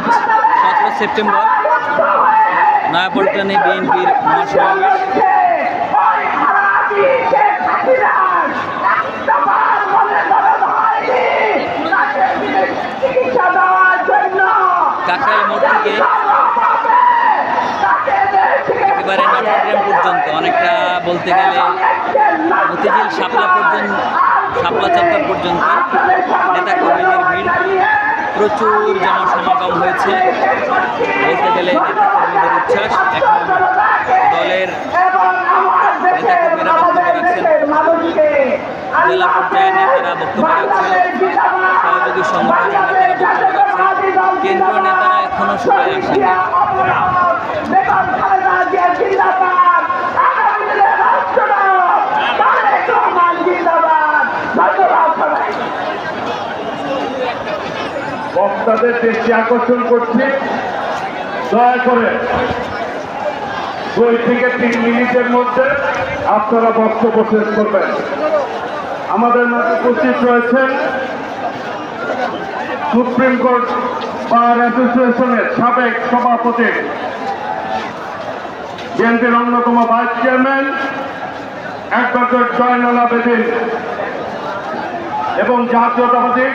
আজ সতেরো সেপ্টেম্বর নয়াপল্টনে বিএনপির মহাসমাবেশ। কাকরাইল মোড় থেকে একেবারে নটরডেম পর্যন্ত, অনেকটা বলতে গেলে মতিঝিল, শাপলা পর্যন্ত, শাপলা চত্বর পর্যন্ত নেতা কর্মীদের ভিড়। প্রচুর জনসমাগম হয়েছে। বলতে গেলে নেতাকর্মীদের উচ্ছ্বাস। এখন দলের জেলা পর্যায়ের নেতারা বক্তব্য রাখছেন। সহযোগী সংগঠনের নেতারা বক্তব্য রাখছেন। কেন্দ্রীয় নেতারা এখনও সবাই আসেনি। বক্তাদের দৃষ্টি আকর্ষণ করছি। দয়া করে দুই থেকে তিন মিনিটের মধ্যে আপনারা বক্তব্য শেষ করবেন। আমাদের মাঝে উপস্থিত রয়েছেন সুপ্রিম কোর্ট বার অ্যাসোসিয়েশনের সাবেক সভাপতি, বিএনপির অন্যতম vice chairman, advocate Zainul Abedin এবং জাতীয়তাবাদী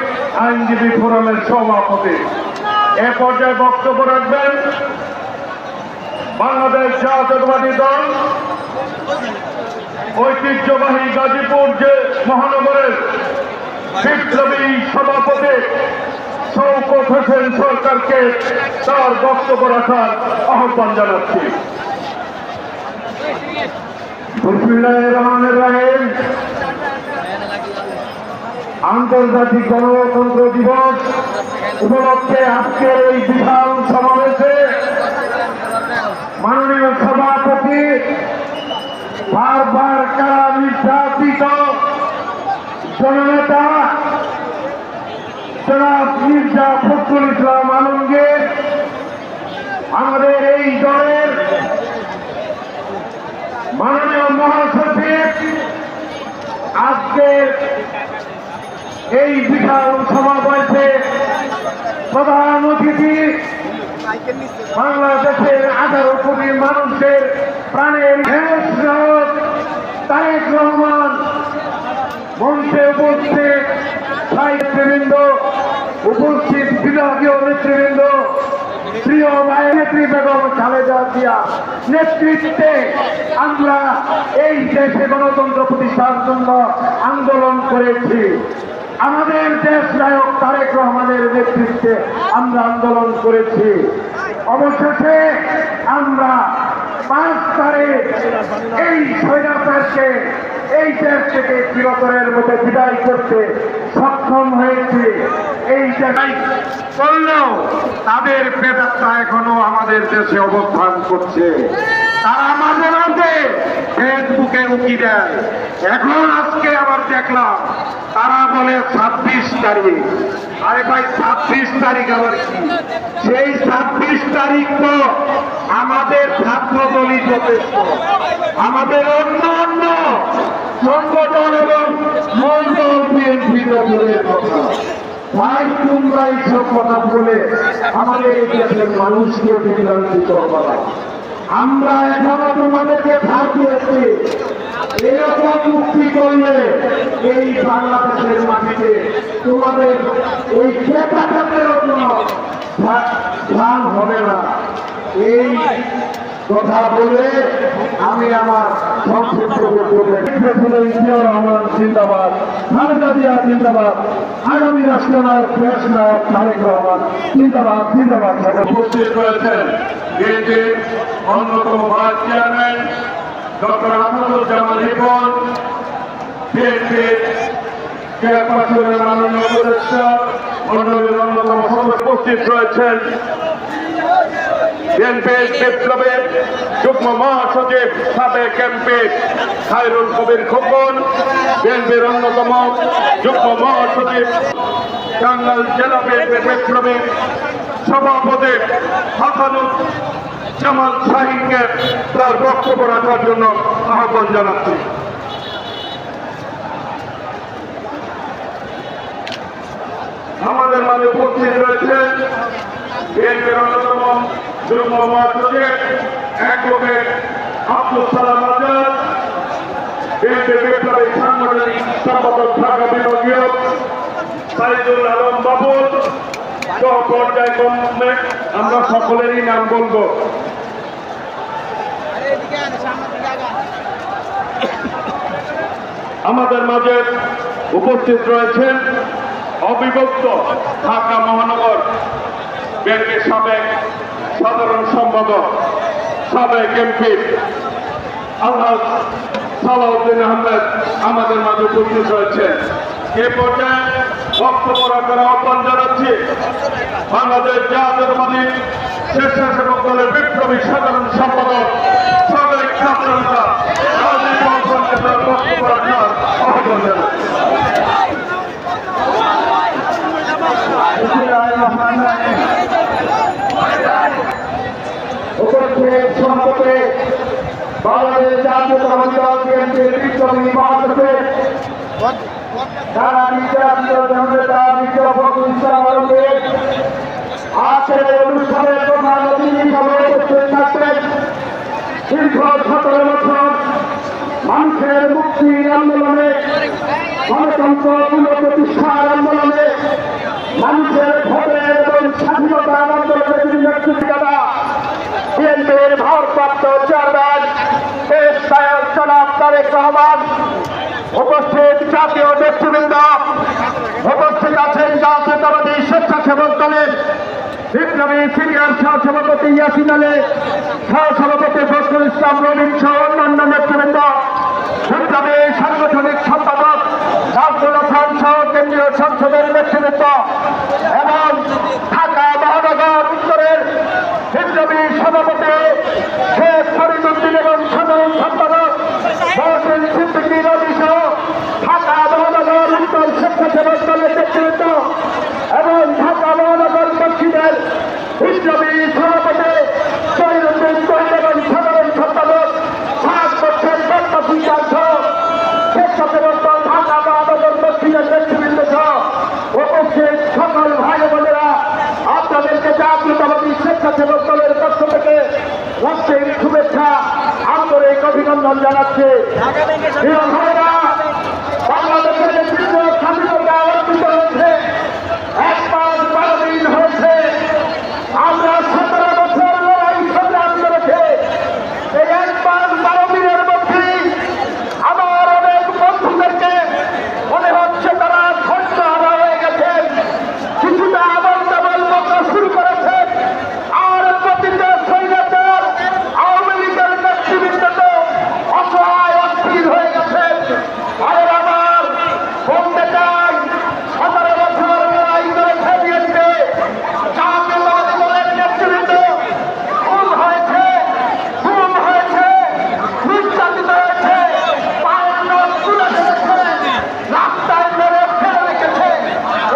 আইনজীবী ফোরামের সভাপতি। এ পর্যায়ে বক্তব্য রাখবেন বাংলাদেশ জাতীয়তাবাদী দল, ঐতিহ্যবাহী গাজীপুর যে মহানগরের বিপ্লবী সভাপতি শৌকত হোসেন সরকারকে তার বক্তব্য রাখার আহ্বান জানাচ্ছি। আন্তর্জাতিক গণতন্ত্র দিবস উপলক্ষে আজকের এই বিশাল সমাবেশে মাননীয় সভাপতি বারবার কারা নির্যাতিত জননেতা জনাব মির্জা ফখরুল ইসলাম আলমগীর, আমাদের এই দলের মাননীয় মহাসচিব আজকের এই বিশাল সমাবেশে প্রধান অতিথি বাংলাদেশের আঠারো কোটি মানুষের প্রাণের তারেক রহমান মঞ্চে উপস্থিত সাহিত্যবৃন্দ, উপস্থিত বিভাগীয় নেতৃবৃন্দ, প্রিয় ভাই নেত্রী বেগম খালেদা জিয়া নেতৃত্বে আমরা এই দেশে গণতন্ত্র প্রতিষ্ঠার জন্য আন্দোলন করেছি। আমাদের দেশ নায়ক তারেক রহমানের নেতৃত্বে আমরা আন্দোলন করেছি। অবশেষে আমরা পাঁচ তারিখ এই স্বৈরাচারকে এই দেশ থেকে চিরতরের মধ্যে বিদায় করতে সক্ষম হয়েছি। এই জায়গায় করলেও তাদের প্রেতাত্মা এখনও আমাদের দেশে অবস্থান করছে। তারা মাঝে মাঝে ফেসবুকে উকি দেয়। এখন আজকে আবার দেখলাম, তারা বলে ছাব্বিশ তারিখ। আরে ভাই, ছাব্বিশ তারিখ আবার কি? সেই ছাব্বিশ তারিখ তো আমাদের ছাত্র দলই যথেষ্ট। আমাদের অন্য অন্য সংগঠন এবং মন্ডল বিএনপি দলের কথা। ভাই, তোমরা এইসব কথা বলে আমাদের দেশের মানুষকে বিভ্রান্তিত করা। আমরা এখনও তোমাদেরকে ভাগ এরকম মুক্তি করলে এই বাংলাদেশের মাটিতে তোমাদের ওই ক্রেতাদের কোনো ধান হবে না। এই কথা বলে আমি আমার সংক্ষিপ্ত রহমান জিন্দাবাদ খালেদা জিয়া জিন্দাবাদ আগামী রাষ্ট্রনায়ক দেশ নায়ক তারেক রহমান জিন্দাবাদ জিন্দাবাদ। উপস্থিত রয়েছেন বিএনপির অন্যতম vice chairman doctor Asaduzzaman Ripon বিএনপির চেয়ারপারসনের মাননীয় উপদেষ্টা মন্ডলীর অন্যতম সদস্য উপস্থিত রয়েছেন বিএনপির বিপ্লবের যুগ্ম মহাসচিব সাবেক এমপি খায়রুল কবির খোকন, বিএনপির অন্যতম যুগ্ম মহাসচিব টাঙ্গাইল জেলা বিএনপির বিপ্লবী সভাপতি হাসানুল জামাল শাহিনকে তার বক্তব্য রাখার জন্য আহ্বান জানাচ্ছি। আমাদের মাঝে উপস্থিত রয়েছে বিএনপির অন্যতম যুগ্ম মহাসচিব অ্যাডভোকেট আব্দুল সালাম আজাদ বিপ্লবী সাংগঠনিক সম্পাদক ঢাকা বিভাগীয় সাইদুল আলম বাবুল পর্যায়ক্রমে আমরা সকলেরই নাম আমাদের মাঝে উপস্থিত রয়েছেন অবিভক্ত ঢাকা মহানগর বিএনপির সাবেক সাধারণ সম্পাদক সাবেক এমপি আলহাজ সালাউদ্দিন আহমেদ আমাদের মাঝে উপস্থিত রয়েছেন। এ পর্যায়ে বক্তব্য রাখার আহ্বান জানাচ্ছি। বাংলাদেশ জাতীয়তাবাদী স্বেচ্ছাসেবক দলের বিপ্লবী সাধারণ সম্পাদক সাবেক ছাত্র নেতা বংশনকে বক্তব্য রাখার আহ্বান জানাচ্ছি উপস্থিত সভাপতি বাংলাদেশ জাতীয়তাবাদী দল বিএনপির বিপ্লবী মহাসচিব যারা নির্যাতিত জননেতা মির্জা ফখরুল ইসলাম আলমগীর আজকের এই অনুষ্ঠানের প্রধান অতিথি হিসাবে উপস্থিত থাকবেন। দীর্ঘ সতেরো বছর মানুষের মুক্তির আন্দোলনে, গণতন্ত্র পুনঃপ্রতিষ্ঠার আন্দোলনে মানুষের ভোটের এবং স্বাধীনতার আন্দোলনে তিনি নেতৃত্বদাতা বিএনপির ভারপ্রাপ্ত চেয়ারম্যান, দেশ নায়ক জনাব তারেক রহমান, উপস্থিত জাতীয় নেতৃবৃন্দ উপস্থিত আছেন জাতীয়তাবাদী স্বেচ্ছাসেবক দলের বিপ্লবী সিনিয়র সহসভাপতি ইয়াসিন আলী সহসভাপতি ফজলুল ইসলাম রবিন সহ অন্যান্য নেতৃবৃন্দ, বিপ্লবী সাংগঠনিক সম্পাদক আব্দুল হাসান সহ কেন্দ্রীয় সংসদের নেতৃবৃন্দ এবং ঢাকা মহানগর উত্তরের বিপ্লবী সভাপতি শেখ ফরিদুদ্দিন এবং সাধারণ সম্পাদক মহসিন সিদ্দিকী রবি সহ ঢাকা মহানগর স্বেচ্ছাসেবক দলের নেতৃবৃন্দ এবং ঢাকা মহানগর দক্ষিণের বিপ্লবী সভাপতি শহীদুদ্দিন কোহেল এবং সাধারণ সম্পাদক ভাগ করছেন দত্তী শুভেচ্ছা, আন্তরিক অভিনন্দন জানাচ্ছে। ভাইরা বাংলাদেশের যে দীর্ঘ স্বাধীনতা অর্জিত হয়েছে এক মাস বারো দিন হয়েছে আমরা সতেরো বছর লড়াই সংগ্রাম করেছে এই এক মাস বারো দিনের মধ্যেই আমার অনেক বন্ধুদেরকে মনে হচ্ছে তারা ধৈর্য হারা হয়ে গেছে কিছুটা আবার ডাবল বকা শুরু করেছে আর প্রতিটা সৈন্যদের আওয়ামী লীগের নেতৃবৃন্দ তো অসহায় অস্থির হয়ে গেছে আর আমার বলতে চাই সতেরো বছর লড়াই করেছে বিএনপি জাতীয়তাবাদী দলের নেতৃবৃন্দ খুন হয়েছে খুন হয়েছে নির্যাতিত হয়েছে পায়ের নখ তুলে ফেলেছে রাস্তায় মেরে ফেলে রেখেছে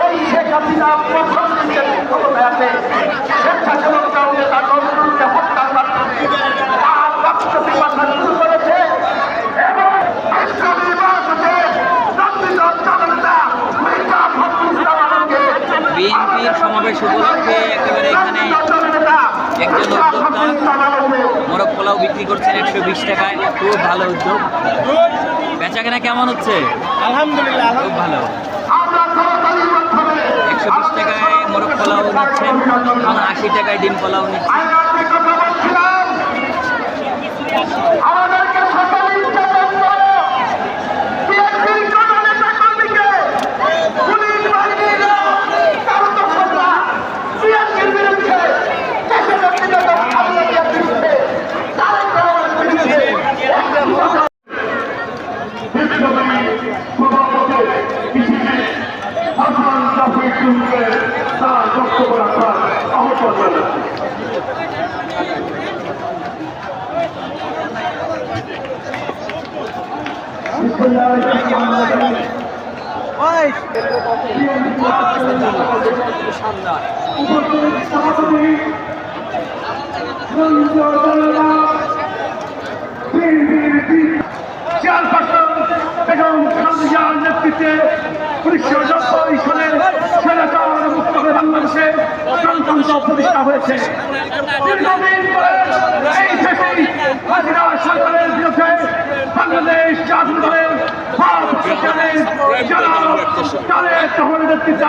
ওই শেখ হাসিনা প্রথম দিকে ক্ষমতায় আছে। স্বেচ্ছাসেবক দল নেতা নজরুলকে হত্যার মাধ্যমে তার রক্ত পিপাসা শুরু করেছে। এবং বিশ্বজীবী মহাসচিব রাজনীতি জনতা মির্জা ফখরুল ইসলাম বিএনপির সমাবেশ উপলক্ষে একেবারে এখানে একজন উদ্যোক্তা মোরগ পোলাও বিক্রি করছেন একশো বিশ টাকায়। খুব ভালো উদ্যোগ। বেচা কেনা কেমন হচ্ছে? আলহামদুলিল্লাহ খুব ভালো। একশো বিশ টাকায় মোরগ পোলাও নিচ্ছেন এবং আশি টাকায় ডিম পোলাও নিচ্ছেন আমি আপনি কথা বলছিলাম আমাদেরকে সকল নির্যাতন করো বিএনপির কোন নেতা কর্মীকে পুলিশ বাহিনীর কারও দখলরা বিএনপির বিরুদ্ধে দেশের ব্যক্তিগত স্বাধীনতার বিরুদ্ধে তারেক রহমানের বিরুদ্ধে বিপ্লবী সভাপতি কৃষিকে হাসান জাফরিকে তার বক্তব্য রাখার আহ্বান জানাচ্ছি চেয়ারপারসন বেগম খালেদার নেতৃত্বে উনিশশো নব্বই সালে স্বাধীনতার মুক্ত বাংলাদেশে সন্তান প্রতিষ্ঠা হয়েছে। সরকারের বিরুদ্ধে বাংলাদেশ জাতীয় দলের তাদের তখন নেতৃত্বে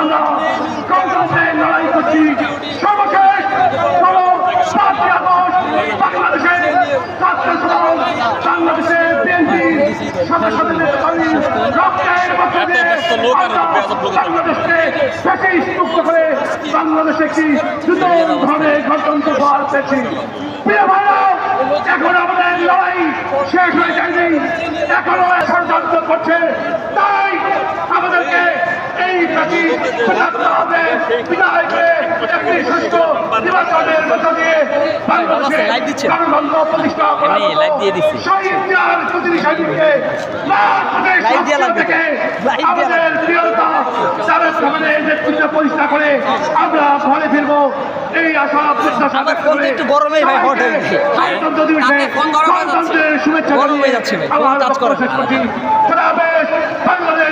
গণতন্ত্রে বাংলাদেশের বিএনপি সদস্যদের নেতৃত্বে মধ্যে দিয়ে বাংলাদেশকে ফ্যাসিস্ট মুক্ত করে বাংলাদেশে গণতন্ত্র ভাইরা এখন আমাদের লড়াই শেষ হয়ে যায়নি এখনও ষড়যন্ত্র করছে তাই আমাদেরকে এই বিদায়কে একটি সুস্থ নির্বাচনের মধ্য দিয়ে বাংলাদেশে লাইভ দিচ্ছে। এমনি লাইভ দিয়ে দিচ্ছে। লাইভ দেয়া লাগবে লাইভ দেয়া পরিষ্কার করে আমরা ঘরে ফিরবো। এই আশা আমার ফোন একটু গরমেই ভাই হট হয়ে গেছে গণতন্ত্র দিবসে আপনার ফোন গরম হয়ে যাচ্ছে। গরম হয়ে যাচ্ছে ভাই, ফোন টাচ বাংলাদেশ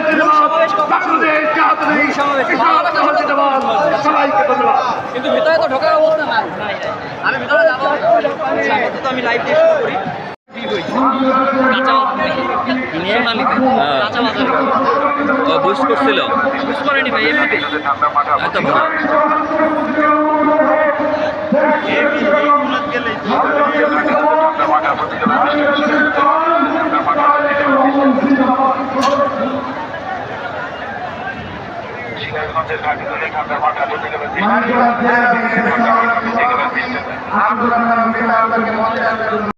কিন্তু ভিতরে তো ঢোকার অবস্থা না আমি ভিতরে যাব। তো আমি লাইভ শুরু করি। বুস্ট করছিল। বুঝতে পারিনি ভাই এমনিতে এত ভালো। সিরাজগঞ্জের ঘাটি